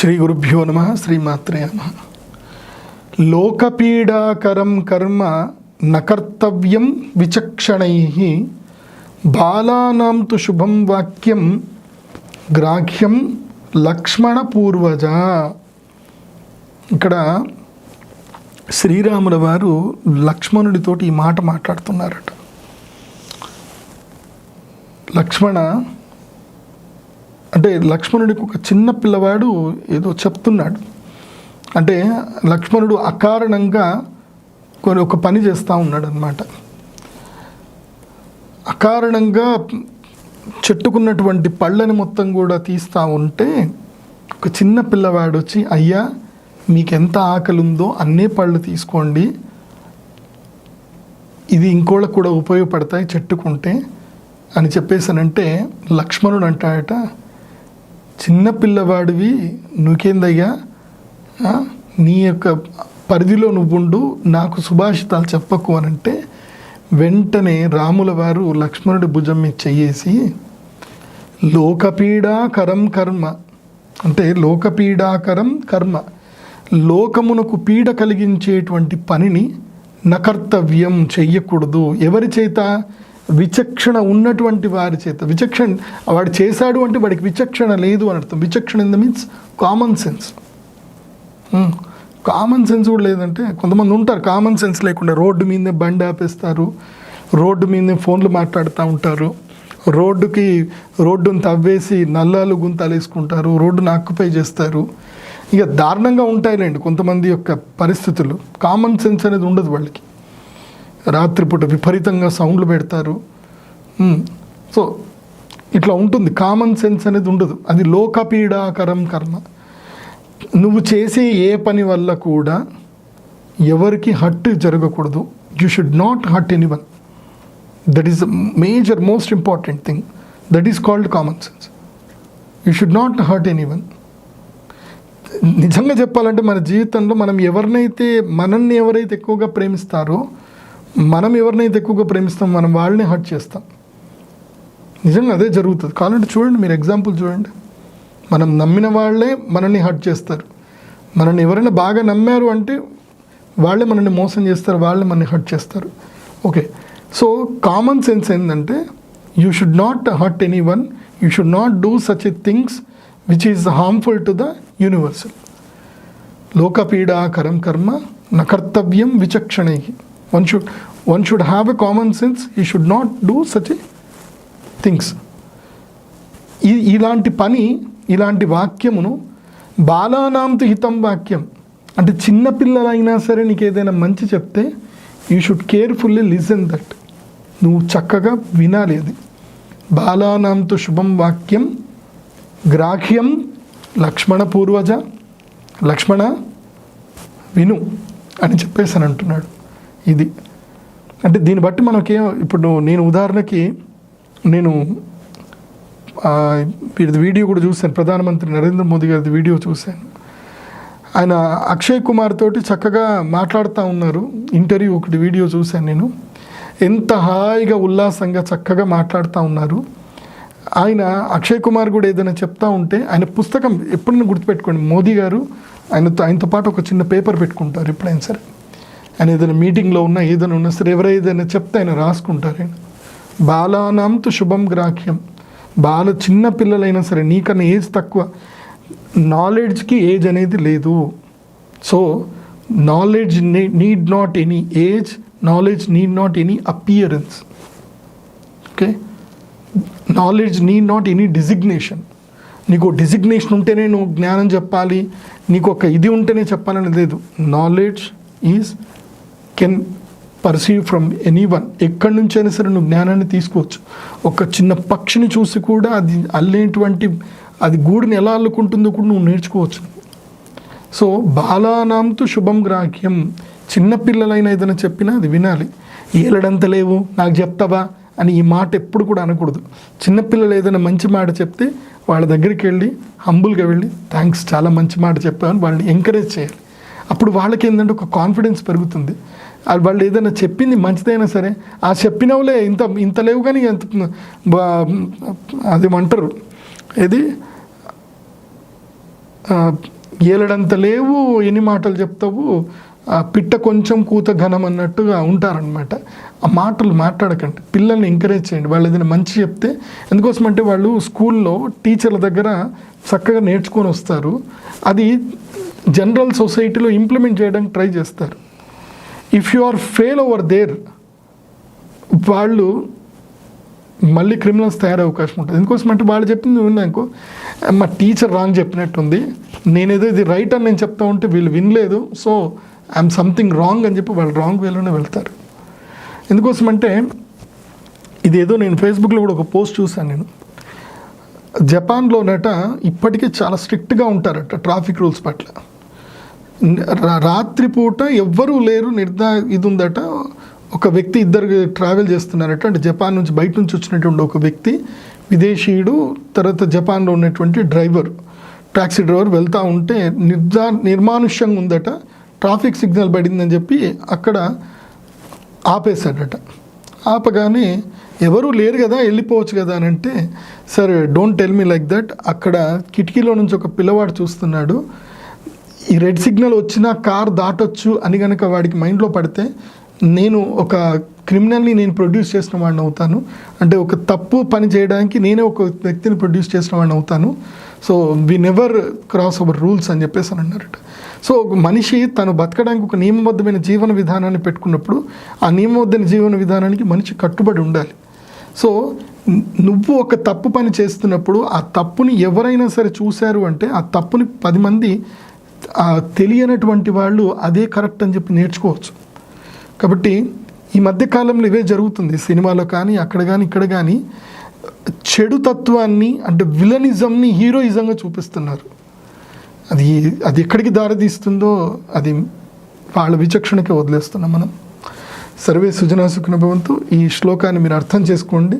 శ్రీ గురుభ్యో నమ శ్రీమాత్రే నమ. లోకపీడాకరం కర్మ నకర్తవ్యం విచక్షణై. బాలానాం తు శుభం వాక్యం గ్రాహ్యం లక్ష్మణ పూర్వజ. ఇక్కడ శ్రీరాముల వారు లక్ష్మణుడితోటి ఈ మాట మాట్లాడుతున్నారట. లక్ష్మణ అంటే లక్ష్మణుడికి ఒక చిన్న పిల్లవాడు ఏదో చెప్తున్నాడు. అంటే లక్ష్మణుడు అకారణంగా కొన్ని ఒక పని చేస్తూ ఉన్నాడు అనమాట అకారణంగా చెట్టుకున్నటువంటి పళ్ళని మొత్తం కూడా తీస్తూ ఉంటే ఒక చిన్న పిల్లవాడు వచ్చి అయ్యా మీకు ఎంత ఆకలి ఉందో అన్నే పళ్ళు తీసుకోండి. ఇది ఇంకోళ్ళకు కూడా ఉపయోగపడతాయి చెట్టుకుంటే అని చెప్పేసానంటే లక్ష్మణుడు అంటాడట చిన్నపిల్లవాడివి నువ్వేందయ్యా నీ యొక్క పరిధిలో నువ్వుండు నాకు సుభాషితాలు చెప్పకు అని అంటే వెంటనే రాముల వారు లక్ష్మణుడి భుజం మీద చెయ్యేసి లోకపీడాకరం కర్మ అంటే లోకపీడాకరం కర్మ లోకమునకు పీడ కలిగించేటువంటి పనిని నకర్తవ్యం చెయ్యకూడదు. ఎవరి చేత? విచక్షణ ఉన్నటువంటి వారి చేత విచక్షణ వాడు చేశాడు అంటే వాడికి విచక్షణ లేదు అని అర్థం. విచక్షణ in the means common sense common sense కూడా లేదంటే కొంతమంది ఉంటారు కామన్ సెన్స్ లేకుండా రోడ్డు మీదే బండి ఆపేస్తారు రోడ్డు మీదే ఫోన్లు మాట్లాడుతూ ఉంటారు రోడ్డుకి రోడ్డును తవ్వేసి నల్లాలు గుంతాలు వేసుకుంటారు రోడ్డును ఆక్యుపై చేస్తారు. ఇక దారుణంగా ఉంటాయిలేండి కొంతమంది యొక్క పరిస్థితులు. కామన్ సెన్స్ అనేది ఉండదు వాళ్ళకి. రాత్రిపూట విపరీతంగా సౌండ్లు పెడతారు. సో ఇట్లా ఉంటుంది. కామన్ సెన్స్ అనేది ఉండదు. అది లోకపీడాకరం కర్మ. నువ్వు చేసే ఏ పని వల్ల కూడా ఎవరికి హట్ జరగకూడదు. You should not hurt any one that is major most important thing. That is called common sense. You should not hurt any one నిజంగా చెప్పాలంటే మన జీవితంలో మనం ఎవరినైతే మనల్ని ఎవరైతే ఎక్కువగా ప్రేమిస్తారో మనం ఎవరినైతే ఎక్కువగా ప్రేమిస్తాం మనం వాళ్ళని హర్ట్ చేస్తాం. నిజంగా అదే జరుగుతుంది. కావాలంటే చూడండి మీరు ఎగ్జాంపుల్ చూడండి. మనం నమ్మిన వాళ్ళే మనల్ని హర్ట్ చేస్తారు. మనల్ని ఎవరైనా బాగా నమ్మారు అంటే వాళ్ళే మనల్ని మోసం చేస్తారు వాళ్ళే మనల్ని హర్ట్ చేస్తారు. ఓకే. సో కామన్ సెన్స్ ఏంటంటే you should not hurt any one you should not do such a things which is harmful to the universal లోకపీడాకరం కర్మ నకర్తవ్యం విచక్షణై. One should one should have a common sense he should not do such a things ఈ ఇలాంటి పని ఇలాంటి వాక్యమును బాలానాంతు హితం వాక్యం. అంటే చిన్నపిల్లలైనా సరే నీకు ఏదైనా మంచి చెప్తే you should carefully listen that నువ్వు చక్కగా వినాలి అది. బాలానాంతు శుభం వాక్యం గ్రాహ్యం లక్ష్మణ పూర్వజ లక్ష్మణ విను అని చెప్పేసి అని అంటున్నాడు. ఇది. అంటే దీన్ని బట్టి మనకి ఇప్పుడు నేను ఉదాహరణకి నేను వీడిది వీడియో కూడా చూశాను. ప్రధానమంత్రి నరేంద్ర మోదీ గారిది వీడియో చూశాను. ఆయన అక్షయ్ కుమార్ తోటి చక్కగా మాట్లాడుతూ ఉన్నారు. ఇంటర్వ్యూ ఒకటి వీడియో చూశాను నేను. ఎంత హాయిగా ఉల్లాసంగా చక్కగా మాట్లాడుతూ ఉన్నారు. ఆయన అక్షయ్ కుమార్ కూడా ఏదైనా చెప్తా ఉంటే ఆయన పుస్తకం ఎప్పుడైనా గుర్తుపెట్టుకోండి. మోదీ గారు ఆయనతో ఆయనతో పాటు ఒక చిన్న పేపర్ పెట్టుకుంటారు ఎప్పుడైనా సరే. ఆయన ఏదైనా మీటింగ్లో ఉన్నా ఏదైనా ఉన్నా సరే ఎవరైనా చెప్తే ఆయన రాసుకుంటారు. ఆయన బాలానాంతు శుభం గ్రాహ్యం. బాల చిన్న పిల్లలైనా సరే నీకన్నా ఏజ్ తక్కువ. నాలెడ్జ్కి ఏజ్ అనేది లేదు. So knowledge need not any age knowledge need not any appearance okay knowledge need not any designation నీకు డిజిగ్నేషన్ ఉంటేనే నువ్వు జ్ఞానం చెప్పాలి. నీకు ఒక ఇది ఉంటేనే చెప్పాలని లేదు. Knowledge is can perceive from any one ఎక్కడి నుంచైనా సరే నువ్వు జ్ఞానాన్ని తీసుకోవచ్చు. ఒక చిన్న పక్షిని చూసి కూడా అది అల్లేటువంటి అది గూడుని ఎలా అల్లుకుంటుందో కూడా నువ్వు నేర్చుకోవచ్చు. సో బాలానాంతు శుభం గ్రాహ్యం. చిన్నపిల్లలైన ఏదైనా చెప్పినా అది వినాలి. ఏలడంత లేవు నాకు చెప్తావా అని ఈ మాట ఎప్పుడు కూడా అనకూడదు. చిన్నపిల్లలు ఏదైనా మంచి మాట చెప్తే వాళ్ళ దగ్గరికి వెళ్ళి హంబుల్గా వెళ్ళి థ్యాంక్స్ చాలా మంచి మాట చెప్పావని వాళ్ళని ఎంకరేజ్ చేయాలి. అప్పుడు వాళ్ళకి ఏంటంటే ఒక కాన్ఫిడెన్స్ పెరుగుతుంది. వాళ్ళు ఏదైనా చెప్పింది మంచిదైనా సరే ఆ చెప్పినవులే ఇంత ఇంత లేవు కానీ ఎంత అది అంటారు ఏది? ఏలడంత లేవు ఎన్ని మాటలు చెప్తావు? ఆ, పిట్ట కొంచెం కూత ఘనం అన్నట్టుగా ఉంటారనమాట ఆ మాటలు మాట్లాడకండి పిల్లల్ని ఎంకరేజ్ చేయండి. వాళ్ళు ఏదైనా మంచి చెప్తే ఎందుకోసం అంటే వాళ్ళు స్కూల్లో టీచర్ల దగ్గర చక్కగా నేర్చుకొని వస్తారు. అది జనరల్ సొసైటీలో ఇంప్లిమెంట్ చేయడానికి ట్రై చేస్తారు. If you are fail over there వాళ్ళు మళ్ళీ క్రిమినల్స్ తయారయ్యే అవకాశం ఉంటుంది. ఎందుకోసం అంటే వాళ్ళు చెప్పింది విన్నాకో మా టీచర్ రాంగ్ చెప్పినట్టుంది. నేనేదో ఇది రైట్ అని నేను చెప్తా ఉంటే వీళ్ళు వినలేదు. సో ఐఎమ్ సంథింగ్ రాంగ్ అని చెప్పి వాళ్ళు రాంగ్ వేలోనే వెళ్తారు. ఎందుకోసం అంటే ఇదేదో నేను ఫేస్బుక్లో కూడా ఒక పోస్ట్ చూశాను నేను. జపాన్లోనట ఇప్పటికీ చాలా స్ట్రిక్ట్గా ఉంటారట ట్రాఫిక్ రూల్స్ పట్ల. రాత్రిపూట ఎవ్వరూ లేరు నిర్దా ఇది ఉందట ఒక వ్యక్తి ఇద్దరు ట్రావెల్ చేస్తున్నారట అంటే జపాన్ నుంచి బయట నుంచి వచ్చినటువంటి ఒక వ్యక్తి విదేశీయుడు తర్వాత జపాన్లో ఉన్నటువంటి డ్రైవర్ ట్యాక్సీ డ్రైవర్ వెళ్తూ ఉంటే నిర్దా నిర్మానుష్యంగా ఉందట. ట్రాఫిక్ సిగ్నల్ పడిందని చెప్పి అక్కడ ఆపేశాడట ఆపగానే ఎవరు లేరు కదా వెళ్ళిపోవచ్చు కదా అని అంటే సరే don't tell me like that. అక్కడ కిటికీలో నుంచి ఒక పిల్లవాడు చూస్తున్నాడు. ఈ రెడ్ సిగ్నల్ వచ్చినా కార్ దాటొచ్చు అని కనుక వాడికి మైండ్లో పడితే నేను ఒక క్రిమినల్ని నేను ప్రొడ్యూస్ చేసిన వాడిని అవుతాను. అంటే ఒక తప్పు పని చేయడానికి నేనే ఒక వ్యక్తిని ప్రొడ్యూస్ చేసిన వాడిని అవుతాను. So we never cross our rules అని చెప్పేసి అని అన్నారట. సో ఒక మనిషి తను బతకడానికి ఒక నియమబద్ధమైన జీవన విధానాన్ని పెట్టుకున్నప్పుడు ఆ నియమబద్ధమైన జీవన విధానానికి మనిషి కట్టుబడి ఉండాలి. సో నువ్వు ఒక తప్పు పని చేస్తున్నప్పుడు ఆ తప్పుని ఎవరైనా సరే చూశారు అంటే ఆ తప్పుని పది మంది తెలియనటువంటి వాళ్ళు అదే కరెక్ట్ అని చెప్పి నేర్చుకోవచ్చు. కాబట్టి ఈ మధ్య కాలంలో ఇవే జరుగుతుంది. సినిమాలో కానీ అక్కడ కానీ ఇక్కడ కానీ చెడు తత్వాన్ని అంటే విలనిజంని హీరోయిజంగా చూపిస్తున్నారు. అది అది ఎక్కడికి దారితీస్తుందో అది వాళ్ళ విచక్షణకే వదిలేస్తున్నాం మనం. సర్వే సుజనా సుఖనుభవంతో ఈ శ్లోకాన్ని మీరు అర్థం చేసుకోండి.